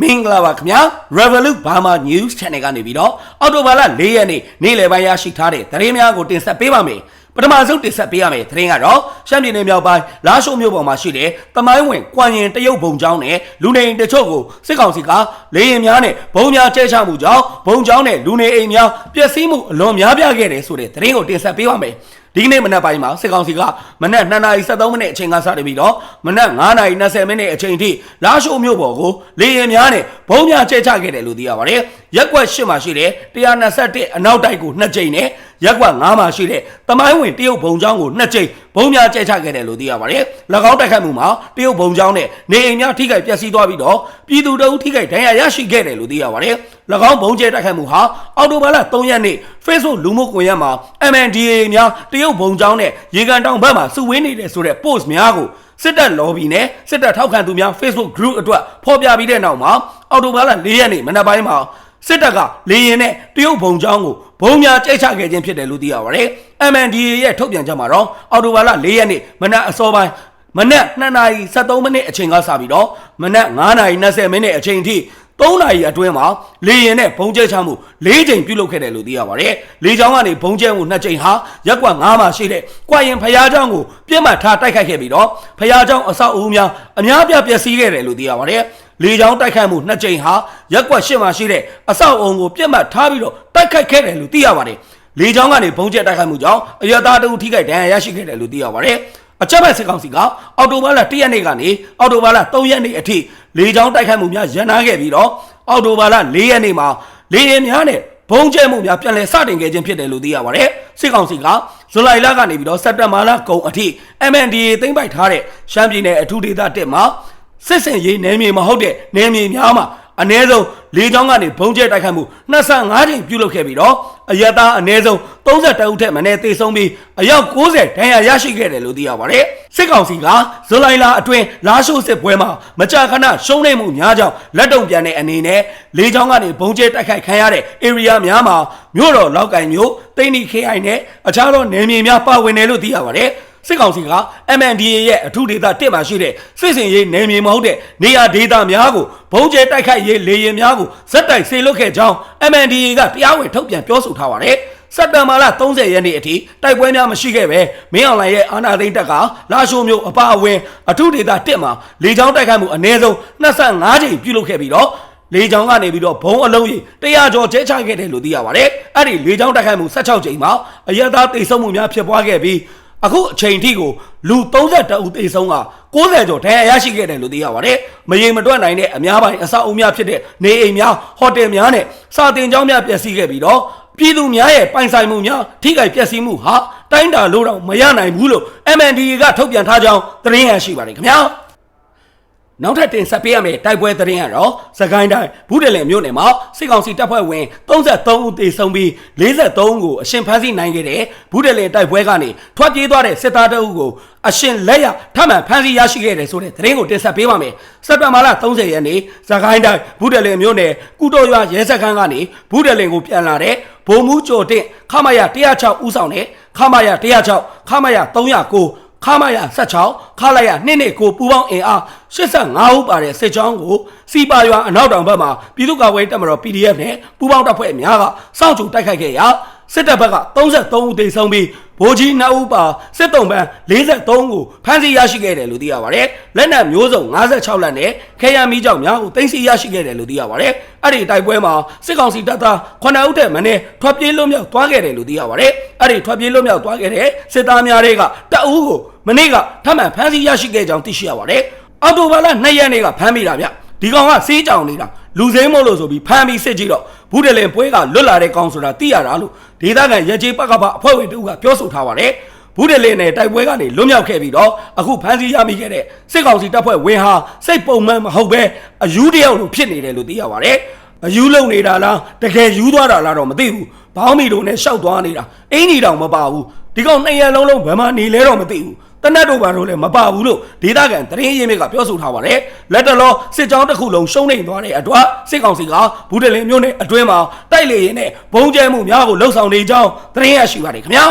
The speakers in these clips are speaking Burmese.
မင်္ဂလာပါခင်ဗျာ Revolut Burma News Channel ကနေပြီးတော့အော်တိုဘာလ၄ရက်နေ့နေ့လယ်ပိုင်းရရှိထားတဲ့သတင်းများကိုတင်ဆက်ပေးပါမယ်ပထမဆုံးတင်ဆက်ပေးရမယ့်သတင်းကတော့ရှမ်းပြည်နယ်မြောက်ပိုင်းလာရှိုးမြို့ပေါ်မှာရှိတဲ့တမိုင်းဝင်ကွမ်ရင်တရုတ်ဘုံကျောင်းနဲ့လူနေအိမ်တချို့ကိုစစ်ကောင်စီကလေရင်များနဲ့ဘုံများကျဲချမှုကြောင့်ဘုံကျောင်းနဲ့လူနေအိမ်များပျက်စီးမှုအလွန်များပြားခဲ့တယ်ဆိုတဲ့သတင်းကိုတင်ဆက်ပေးပါမယ် ဒီကနေ့မနက်ပိုင်းမှာစစ်ကောင်စီကမနက်2:73မိနစ်အချိန်ကစတင်ပြီးတော့မနက်9:20မိနစ်အချိန်ထိလာရှိုးမြို့ပေါ်ကိုလေရင်များနဲ့ဘုံများကျဲချခဲ့တယ်လို့သိရပါတယ်။ရက်ကွက်၈မှာရှိတဲ့121အနောက်တိုက်ကို2ကြိမ်နဲ့ရက်ကွက်9မှာရှိတဲ့တမိုင်းဝင်တရုတ်ဘုံကျောင်းကို2ကြိမ်ဘုံများကျဲချခဲ့တယ်လို့သိရပါတယ်။၎င်းတိုက်ခတ်မှုမှာတရုတ်ဘုံကျောင်းနဲ့နေအိမ်များထိခိုက်ပျက်စီးသွားပြီးတော့ပြည်သူတအုပ်ထိခိုက်ဒဏ်ရာရရှိခဲ့တယ်လို့သိရပါတယ်။၎ င်းဘုံကျဲတိုက်ခတ်မှုဟာအော်တိုဘာလ3ရက်နေ့ Facebook လူမှုကွန်ရက်မှာ MNDAA များတရုတ်ဘုံကျောင်းနဲ့ရေကန်တောင်ဘက်မှာစုဝေးနေတယ်ဆိုတဲ့ post များကိုစစ်တပ် lobby နဲ့စစ်တပ်ထောက်ခံသူများ Facebook group အတွက်ဖော်ပြပြီးတဲ့နောက်မှာအော်တိုဘာလ4ရက်နေ့မနက်ပိုင်းမှာစစ်တပ်ကလေရင်နဲ့တရုတ်ဘုံကျောင်းကိုဘုံများကြိတ်ချခဲ့ခြင်းဖြစ်တယ်လို့သိရပါတယ်။ MNDAA ရဲ့ထုတ်ပြန်ချက်မှာတော့အော်တိုဘာလ4ရက်နေ့မနက်အစောပိုင်းမနက်2:73မိနစ်အချိန်ကစပြီးတော့မနက်9:20မိနစ်အချိန်ထိ 3နာရီအတွင်းမှာလေရင်နဲ့ဘုံကျဲချမှု၄ကြိမ်ပြုလုပ်ခဲ့တယ်လို့သိရပါတယ်။လေကြောင်းကနေဘုံကျဲမှု2ကြိမ်ဟာရက်ကွက်9မှာရှိတဲ့ကွာရင်ဖရာကြောင့်ကိုပြစ်မှတ်ထားတိုက်ခိုက်ခဲ့ပြီးတော့ဖရာကြောင့်အဆောက်အဦများအများပြပျက်စီးခဲ့တယ်လို့သိရပါတယ်။လေကြောင်းတိုက်ခိုက်မှုနှစ်ကြိမ်ဟာရက်ကွက်ရှစ်မှာရှိတဲ့အဆောက်အုံကိုပြတ်မှတ်ထားပြီးတော့တိုက်ခိုက်ခဲ့တယ်လို့သိရပါတယ်။လေကြောင်းကနေဘုံကျက်တိုက်ခိုက်မှုကြောင့်အရသာတူထိခိုက်ဒဏ်ရာရရှိခဲ့တယ်လို့သိရပါတယ်။အချက်မဲ့စစ်ကောင်စီကအော်တိုဘားလ1ရက်နေ့ကနေအော်တိုဘားလ3ရက်နေ့အထိ လေကြောင်းတိုက်ခိုက်မှုများရန်နာခဲ့ပြီးတော့အော်တိုဘားလ4ရက်နေ့မှာလေရင်များနဲ့ဘုံကျဲမှုများပြန်လည်စတင်ခဲ့ခြင်းဖြစ်တယ်လို့သိရပါတယ်စစ်ကောင်စီကဇူလိုင်လကနေပြီးတော့စက်တင်ဘာလကုန်အထိ MNDA သိမ်းပိုက်ထားတဲ့ရှမ်းပြည်နယ်အထူးဒေသ1မှာစစ်စင်ရေးနယ်မြေမဟုတ်တဲ့နယ်မြေများမှာ အ ਨੇ ဆုံးလေကြောင်းကနေဘုံကျဲတိုက်ခိုက်မှု25ကြိမ်ပြုလုပ်ခဲ့ပြီးတော့အရတာအ ਨੇ ဆုံး32ဦးထက်မနည်းသေဆုံးပြီးအယောက်90ဒဏ်ရာရရှိခဲ့တယ်လို့သိရပါတယ်စစ်ကောင်စီကဇူလိုင်လအတွင်းလာရှိုးစစ်ပွဲမှာမကြာခဏရှုံးနေမှုများကြောင့်လက်တုံပြန်တဲ့အနေနဲ့လေကြောင်းကနေဘုံကျဲတိုက်ခိုက်ခံရတဲ့ area များမှာမြို့တော်လောက်ကင်မြို့တိန်းနီ KI နဲ့အခြားသောနယ်မြေများပါဝင်တယ်လို့သိရပါတယ် စစ်ကောင်စီက MNDA ရဲ့အထူးဒေသတစ်မှာရှိတဲ့စစ်စင်ရေးနယ်မြေမဟုတ်တဲ့နေရာဒေသများကိုဘုံကျဲတိုက်ခိုက်ရေးလေရင်များကိုဇက်တိုက်ဆေလွတ်ခဲ့ကြောင်း MNDA ကတရားဝင်ထုတ်ပြန်ပြောဆိုထားပါတယ်စက်တဘာလ30ရက်နေ့အထိတိုက်ပွဲများမရှိခဲ့ပဲမင်းအောင်လှိုင်ရဲ့အာဏာသိမ်းတပ်ကလာရှိုးမျိုးအပါအဝင်အထူးဒေသတစ်မှာလေကြောင်းတိုက်ခိုက်မှုအနည်းဆုံး25ကြိမ်ပြုလုပ်ခဲ့ပြီးတော့လေကြောင်းကနေပြီးတော့ဘုံအလုံးကြီးတရားကျော်ကျဲချခဲ့တယ်လို့သိရပါတယ်အဲ့ဒီလေကြောင်းတိုက်ခိုက်မှု16ကြိမ်မှာအရသာတိတ်ဆုံးမှုများဖြစ်ပွားခဲ့ပြီး အခုအချိန်ထိကိုလူ32ဦးသေဆုံးက90ကျော်ဒဏ်ရာရရှိခဲ့တယ်လို့သိရပါတယ်။မရေမတွက်နိုင်တဲ့အများပိုင်းအဆောက်အဦများဖြစ်တဲ့နေအိမ်များဟိုတယ်များနဲ့စာတင်ကျောင်းများပျက်စီးခဲ့ပြီးတော့ပြည်သူများရဲ့ပိုင်ဆိုင်မှုများထိခိုက်ပျက်စီးမှုဟာတိုင်းတာလို့တော့မရနိုင်ဘူးလို့ MNDA ကထုတ်ပြန်ထားကြောင်းသတင်းရရှိပါတယ်ခင်ဗျာ။ နောက်ထပ်တင်ဆက်ပေးရမယ့်တိုက်ပွဲသတင်းကတော့စကိုင်းတိုင်းဘူးတယ်လင်မြို့နယ်မှာစစ်ကောင်စီတပ်ဖွဲ့ဝင်33ဦးသေဆုံးပြီး43ဦးကိုအရှင်ဖမ်းဆီးနိုင်ခဲ့တဲ့ဘူးတယ်လင်တိုက်ပွဲကနေထွက်ပြေးသွားတဲ့စစ်သားတအုပ်ကိုအရှင်လက်ရထမှန်ဖမ်းဆီးရရှိခဲ့တယ်ဆိုတဲ့သတင်းကိုတင်ဆက်ပေးပါမယ်။စက်တင်ဘာလ30ရက်နေ့စကိုင်းတိုင်းဘူးတယ်လင်မြို့နယ်ကုတော်ရွာရဲစခန်းကနေဘူးတယ်လင်ကိုပြန်လာတဲ့ဗိုလ်မှူးကျော်တင့်ခမရ106ဦးဆောင်တဲ့ခမရ106ခမရ309 ခမာယာ16ခလာယာ2နဲ့ကိုပူပေါင်းအင်အား85ဦးပါတဲ့စစ်ကြောင်းကိုစီပါရွာအနောက်တောင်ဘက်မှာပြည်သူ့ကာကွယ်တပ်မတော် PDF နဲ့ပူပေါင်းတပ်ဖွဲ့အများကစောင့်ကြိုတိုက်ခိုက်ခဲ့ရာ စစ်တပ်ဘက်က33ဦးသေဆုံးပြီးဗိုလ်ကြီး2ဦးပါစစ်တုံးပန်း43ကိုဖမ်းဆီးရရှိခဲ့တယ်လို့သိရပါတယ်။လက်နက်မျိုးစုံ56လက်နဲ့ခဲယမ်းမီးကြောင်များကိုတင်စီရရှိခဲ့တယ်လို့သိရပါတယ်။အဲ့ဒီတိုက်ပွဲမှာစစ်ကောင်စီတပ်သား9ဦးထက်မနည်းထွက်ပြေးလွတ်မြောက်သွားခဲ့တယ်လို့သိရပါတယ်။အဲ့ဒီထွက်ပြေးလွတ်မြောက်သွားခဲ့တဲ့စစ်သားများတွေကတအူးကိုမနေ့ကထပ်မံဖမ်းဆီးရရှိခဲ့ကြောင်းသိရှိရပါတယ်။အော်တိုဘာလ2ရက်နေ့ကဖမ်းမိတာဗျ။ဒီကောင်ကစေးကြောင်နေတာလူစိမ်းမို့လို့ဆိုပြီးဖမ်းပြီးစစ်ကြည့်တော့ ဘူးတယ်လင်ပွဲကလွတ်လာတဲ့ကောင်ဆိုတာသိရတာလို့ဒေသခံရကြေးပကပအဖွဲ့ဝင်တို့ကပြောဆိုထားပါတယ်ဘူးတယ်လင်နဲ့တိုက်ပွဲကနေလွတ်မြောက်ခဲ့ပြီးတော့အခုဖမ်းဆီးရမိခဲ့တဲ့စစ်ကောင်စီတပ်ဖွဲ့ဝင်ဟာစိတ်ပုံမှန်မဟုတ်ပဲအယူတယောက်လိုဖြစ်နေတယ်လို့သိရပါတယ်အယူလုံနေတာလားတကယ်ယူသွားတာလားတော့မသိဘူးဘောင်းမီတို့နဲ့ရှောက်သွားနေတာအင်းကြီးတောင်မပါဘူးဒီကောင်နှစ်ရက်လုံးလုံးဘယ်မှနေလဲတော့မသိဘူး တနတ်တို့ဘာလို့လဲမပါဘူးလို့ဒေသခံတရင်ရင်းမြစ်ကပြောဆိုထားပါတယ်လက်တလောစစ်ကြောင်းတစ်ခုလုံးရှုံးနေသွားတဲ့အတွက်စစ်ကောင်စီကဘူးတလင်မျိုးနဲ့အတွင်းမှာတိုက်လေရင်နဲ့ဘုံကျဲမှုများကိုလှုပ်ဆောင်နေကြောင်းတရင်ရရှိပါတယ်ခင်ဗျာ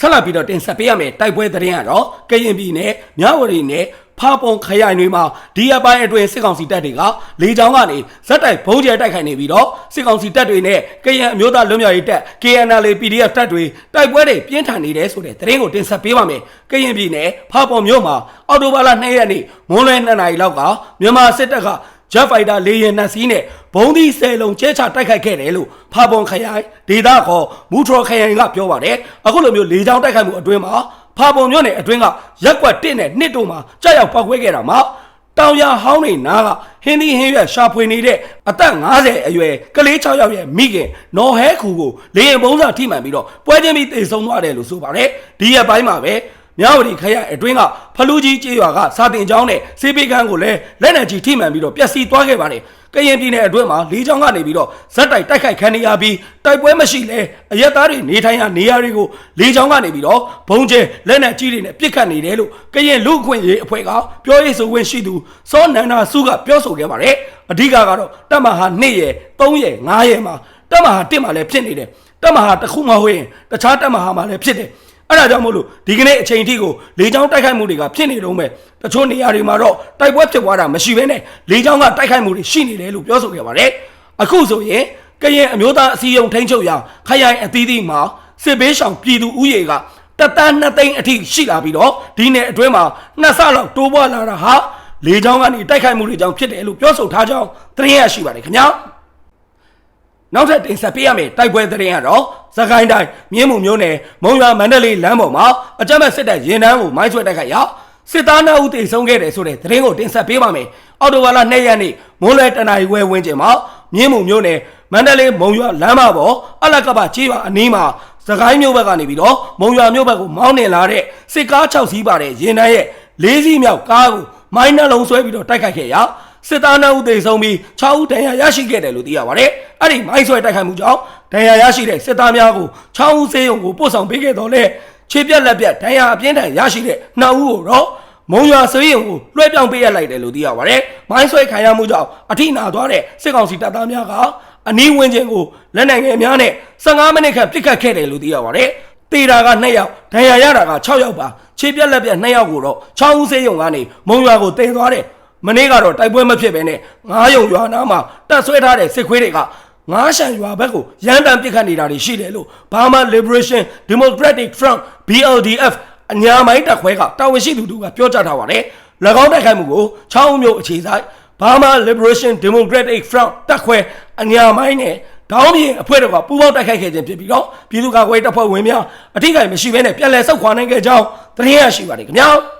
ဆက်လက်ပြီးတော့တင်ဆက်ပေးရမယ်တိုက်ပွဲသတင်းကတော့ကရင်ပြည်နယ်မြဝတီနယ် ဖဖာပုံခရိုင်တွေမှာဒီအပိုင်းအတွင်းစစ်ကောင်စီတပ်တွေကလေကြောင်းကနေဇက်တိုက်ဘုံကျဲတိုက်ခိုက်နေပြီးတော့စစ်ကောင်စီတပ်တွေနဲ့ကရင်အမျိုးသားလွတ်မြောက်ရေးတပ် KNL PDF တပ်တွေတိုက်ပွဲတွေပြင်းထန်နေတယ်ဆိုတဲ့သတင်းကိုတင်ဆက်ပေးပါမယ်။ကရင်ပြည်နယ်ဖာပုံမြို့မှာအော်တိုဘာလ2ရက်နေ့မွန်းလွဲ2နာရီလောက်ကမြန်မာစစ်တပ်က Jet Fighter လေယာဉ်နှစ်စီးနဲ့ဘုံဒီဆယ်လုံးကျဲချတိုက်ခိုက်ခဲ့တယ်လို့ဖာပွန်ခရိုင်ဒေသခေါ်မူထရော်ခရိုင်ကပြောပါတယ်အခုလိုမျိုးလေကြောင်းတိုက်ခိုက်မှုအတွင်းမှာ ဖာပွန်မြို့နယ်အတွင်းကရက်ကွက်1နဲ့2တို့မှာကြောက်ရောက်ပောက်ကွဲခဲ့တာမှာတောင်ရဟောင်းနေနားကဟင်းဒီဟင်းရွက်ရှာဖွေနေတဲ့အသက်50အရွယ်ကလေး6ယောက်ရဲ့မိခင်နော်ဟဲခူကိုလေရင်ပုံးစာထိမှန်ပြီးတော့ပွဲချင်းပြီးတေဆုံးသွားတယ်လို့ဆိုပါတယ်ဒီရက်ပိုင်းမှာပဲမြဝတီခရိုင်အတွင်းကဖလူးကြီးကျေးရွာကစာတင်ကျောင်းနဲ့စေးပေကန်းကိုလည်းလက်နက်ကြီးထိမှန်ပြီးတော့ပျက်စီးသွားခဲ့ပါတယ်။ ကရင်ပြည်နယ်အတွင်းမှာလေးချောင်းကနေပြီးတော့ဇက်တိုက်တိုက်ခိုက်ခံနေရပြီးတိုက်ပွဲမရှိလဲအရက်သားတွေနေထိုင်ရာနေရာတွေကိုလေးချောင်းကနေပြီးတော့ဘုံကျဲလက်နက်ကြီးတွေနဲ့ပစ်ခတ်နေတယ်လို့ကရင်လူအခွင့်ရေးအဖွဲ့ကပြောရေးဆိုခွင့်ရှိသူစောနန္ဒာစုကပြောဆိုခဲ့ပါတယ်။အဓိကကတော့တပ်မဟာ2ရဲ့3ရဲ့5ရဲ့မှာတပ်မဟာ1မှာလည်းဖြစ်နေတယ်။တပ်မဟာတစ်ခုမှဟုတ်ရင်တခြားတပ်မဟာမှာလည်းဖြစ်တယ်။ အဲ့ဒါကြောင့်မို့လို့ဒီကနေ့အချိန်အထိကိုလေကြောင်းတိုက်ခိုက်မှုတွေကဖြစ်နေတော့မဲ့တချို့နေရာတွေမှာတော့တိုက်ပွဲဖြစ်သွားတာမရှိဘဲနဲ့လေကြောင်းကတိုက်ခိုက်မှုတွေရှိနေတယ်လို့ပြောဆိုခဲ့ပါတယ်အခုဆိုရင်ကရင်အမျိုးသားအစည်းအရုံးထိန်းချုပ်ရာခရိုင်အသီးသီးမှာစစ်ဘေးရှောင်ပြည်သူဥယေကတသန်းနှစ်သိန်းအထိရှိလာပြီးတော့ဒီနယ်အတွင်းမှာနှစ်ဆလောက်တိုးပွားလာတာဟာလေကြောင်းကနေတိုက်ခိုက်မှုတွေကြောင့်ဖြစ်တယ်လို့ပြောဆိုထားကြောင်းသတင်းရရှိပါတယ်ခင်ဗျာ နောက်ထပ်တင်ဆက်ပေးရမယ့်တိုက်ပွဲသတင်းကတော့သခိုင်းတိုင်းမြင်းမှုမျိုးနယ်မုံရွာမန္တလေးလမ်းပေါ်မှာအကြမ်းဖက်စစ်တပ်ရင်နှန်းကိုမိုင်းဆွဲတိုက်ခိုက်ရာစစ်သားနှုတ်ဦးတိတ်ဆုံးခဲ့တယ်ဆိုတဲ့သတင်းကိုတင်ဆက်ပေးပါမယ်။အော်တိုဝါလာ2ရက်နေ့မိုးလွယ်တနအီဝဲဝင်းကျင်မှာမြင်းမှုမျိုးနယ်မန္တလေးမုံရွာလမ်းမပေါ်အလကပကြီးပါအနီးမှာသခိုင်းမျိုးဘက်ကနေပြီးတော့မုံရွာမျိုးဘက်ကိုမောင်းနေလာတဲ့စစ်ကား6စီးပါတဲ့ရင်နှန်းရဲ့၄စီးမြောက်ကားကိုမိုင်းနှလုံးဆွဲပြီးတော့တိုက်ခိုက်ခဲ့ရာ စစ်သားနှုတ်သိဆုံးပြီး6ဦးဒဏ်ရာရရှိခဲ့တယ်လို့သိရပါတယ်။အဲ့ဒီမိုင်းဆွဲတိုက်ခိုက်မှုကြောင့်ဒဏ်ရာရရှိတဲ့စစ်သားများကို6ဦးစေးရုံကိုပို့ဆောင်ပေးခဲ့တော့လေခြေပြက်လက်ပြက်ဒဏ်ရာအပြင်းထန်ရရှိတဲ့2ဦးကိုတော့မုံရွာစေးရုံကိုလွှဲပြောင်းပေးရလိုက်တယ်လို့သိရပါတယ်။မိုင်းဆွဲခံရမှုကြောင့်အထိနာသွားတဲ့စစ်ကောင်စီတပ်သားများကအနီးဝန်းကျင်ကိုလက်နက်ငယ်များနဲ့15မိနစ်ခန့်ပစ်ခတ်ခဲ့တယ်လို့သိရပါတယ်။တေတာက2ယောက်ဒဏ်ရာရတာက6ယောက်ပါခြေပြက်လက်ပြက်2ယောက်ကိုတော့6ဦးစေးရုံကနေမုံရွာကိုတင်သွားတယ် မနေ့ကတော့တိုက်ပွဲမဖြစ်ဘဲနဲ့ငားယုံရွာနားမှာတက်ဆွဲထားတဲ့စစ်ခွေးတွေကငားရှန်ရွာဘက်ကိုရန်တမ်းပစ်ခတ်နေတာတွေရှိတယ်လို့ Burma Liberation Democratic Front BLDF အညာမိုင်းတပ်ခွဲကတာဝန်ရှိသူတို့ကပြောကြားထားပါတယ်။၎င်းတိုက်ခိုက်မှုကိုချောင်းမြို့အခြေဆိုင် Burma Liberation Democratic Front တပ်ခွဲအညာမိုင်းနဲ့ဒေါင်းပြင်အဖွဲ့တို့ကပူးပေါင်းတိုက်ခိုက်ခဲ့ခြင်းဖြစ်ပြီးတော့ပြည်သူ့ကာကွယ်တပ်ဖွဲ့ဝင်များအထိကိမရှိဘဲနဲ့ပြန်လည်ဆုတ်ခွာနိုင်ခဲ့ကြောင်းသတင်းရရှိပါတယ်ခင်ဗျာ။